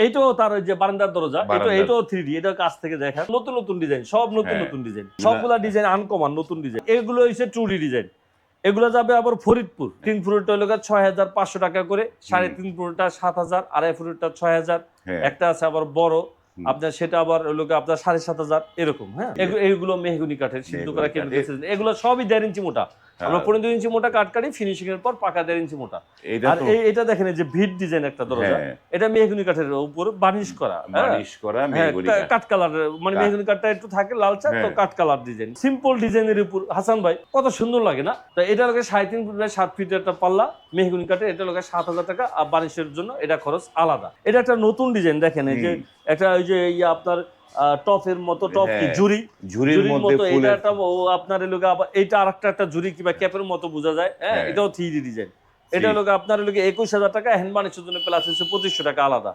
এইটাও তার ওই যে বারান্দার দরজা এটা এটাও থ্রি ডি এটা কাছ থেকে দেখা। নতুন নতুন ডিজাইন সব নতুন হ্যাঁ। নতুন ডিজাইন সবগুলা ডিজাইন আনকমন নতুন ডিজাইন এগুলো হচ্ছে টু ডি ডিজাইন এগুলো যাবে আবার ফরিদপুর। তিন হলো ছয় হাজার পাঁচশো টাকা করে। সাড়ে তিন ফুটটা সাত হাজার আড়াই ফুটেরটা ছয় হাজার হ্যাঁ। একটা আছে আবার বড়। আপনার সেটা আবার গিয়ে আপনার সাড়ে সাত হাজার এরকম হ্যাঁ? এগু- এইগুলো মেহগুনি কাঠের সিদ্ধ করা কাঠের। এগুলো সবই দেড় ইঞ্চি মোটা। আমরা হ্যাঁ। পনেরো ইঞ্চি মোটা কাঠ কাটি ফিনিশিং এর পর পাকা দেড় ইঞ্চি মোটা এটা আর এটা দেখেন যে ভিট ডিজাইন একটা দরজা হ্যাঁ। এটা মেহগুনি কাঠের উপর বার্নিশ করা করা হ্যাঁ, মেহগনি কা- কাঠ। কাঠ কালার মানে। মেহগুনি কাঠটা একটু থাকে লাল চা তো। কাঠ কালার ডিজাইন সিম্পল ডিজাইনের উপর হাসান ভাই কত সুন্দর লাগে না তো এটা লোকে সাড়ে তিন ফুট বাই সাত ফিট একটা পাল্লা মেহগুনি কাঠে এটা লোকে সাত হাজার টাকা আর বার্নিশের জন্য এটা খরচ আলাদা এটা একটা নতুন ডিজাইন দেখেন এই যে একটা ওই যে আপনার টপের মতো টপ কি? হ্যাঁ, জুরি জুরির মধ্যে মতো এটা আপনার এলাকা আবার এটা আরেকটা একটা জুরি কিংবা ক্যাপের মতো বোঝা যায় হ্যাঁ? হ্যাঁ। এটাও থ্রি ডিজাইন এটা Three- আপনার এলাকা একুশ হাজার টাকা হ্যান্ড বানিশের জন্য প্লাস হচ্ছে পঁচিশশো টাকা আলাদা।